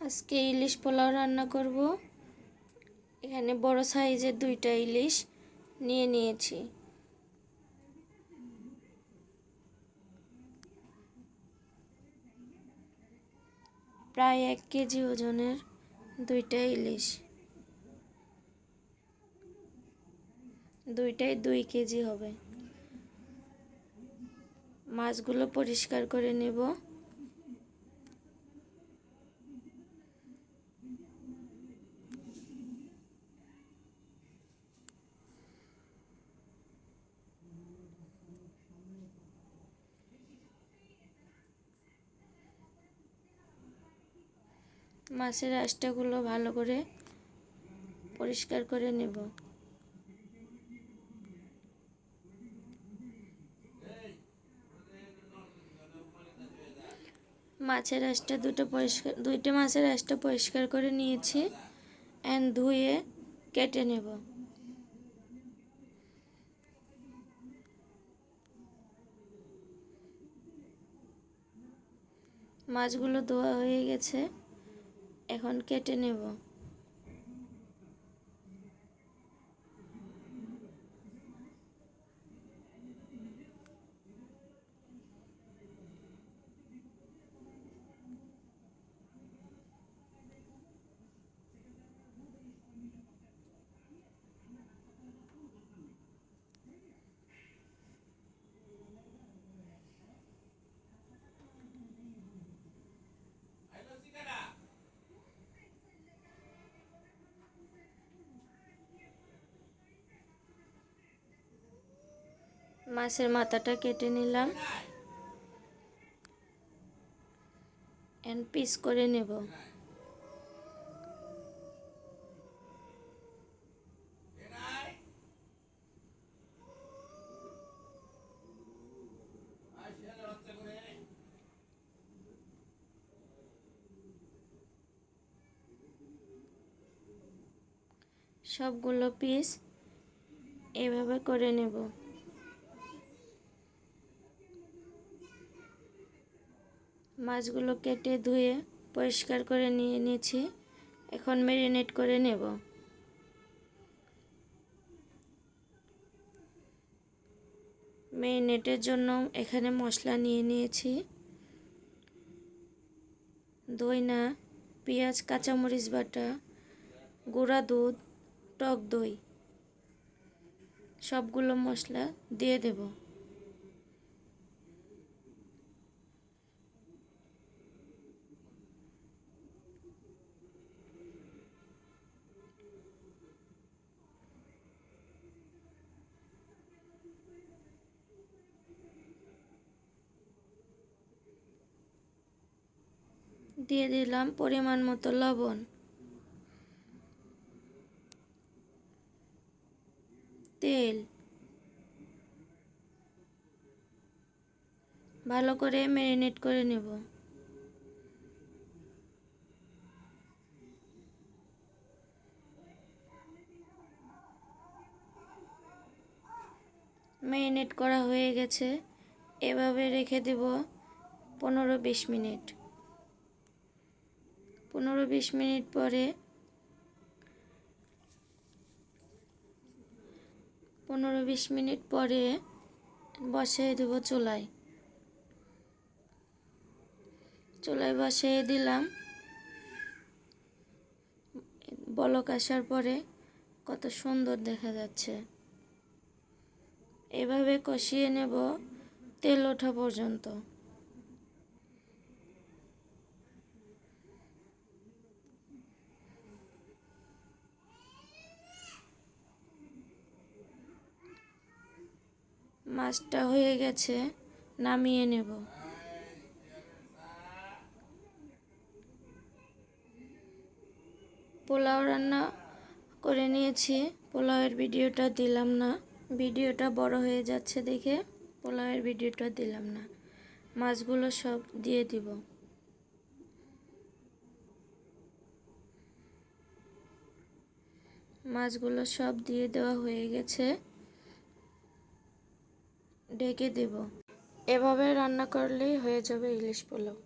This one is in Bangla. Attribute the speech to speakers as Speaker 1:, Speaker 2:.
Speaker 1: আজকে ইলিশ পোলাও রান্না করব। এখানে বড় সাইজের দুইটা ইলিশ নিয়ে নিয়েছি। প্রায় এক কেজি ওজনের দুইটা ইলিশ। দুইটাই দুই কেজি হবে। মাছগুলো পরিষ্কার করে নেব। মাছের আঁশটাগুলো ভালো করে পরিষ্কার করে নেব। মাছের আঁশটা দুটো পরিষ্কার, দুইটা মাছের আঁশটা পরিষ্কার করে নিয়েছি অ্যান্ড ধুয়ে কেটে নেব। মাছগুলো ধোয়া হয়ে গেছে। এখন কেটে নেব। মাছের মাথাটা কেটে নিলাম। অ্যান্ড পিস করে নেব। সবগুলো পিস এভাবে করে নেব। মাছগুলো কেটে ধুয়ে পরিষ্কার করে নিয়ে নিয়েছি। এখন ম্যারিনেট করে নেব। ম্যারিনেটের জন্য এখানে মশলা নিয়ে নিয়েছি। দইনা, পেঁয়াজ, কাঁচামরিচ বাটা, গুঁড়া দুধ, টক দই, সবগুলো মশলা দিয়ে দেবো। দিয়ে দিলাম পরিমাণ মতো লবণ। তেল। ভালো করে ম্যারিনেট করে নেব। ম্যারিনেট করা হয়ে গেছে। এভাবে রেখে দেব পনেরো বিশ মিনিট। পনেরো বিশ মিনিট পরে পনেরো বিশ মিনিট পরে বসিয়ে দেবো চুলায়। চুলায় বসিয়ে দিলাম। বলক আসার পরে কত সুন্দর দেখা যাচ্ছে। এভাবে কষিয়ে নেব তেল ওঠা পর্যন্ত। মাছটা হয়ে গেছে, নামিয়ে নেব। পোলাও রান্না করে নিয়েছি, পোলাওয়ের ভিডিওটা দিলাম না। ভিডিওটা বড় হয়ে যাচ্ছে দেখে পোলাওয়ের ভিডিওটা দিলাম না। মাছগুলো সব দিয়ে দিব। মাছগুলো সব দিয়ে দেওয়া হয়ে গেছে। ঢেকে দেব। এভাবে রান্না করলেই হয়ে যাবে ইলিশ পোলাও।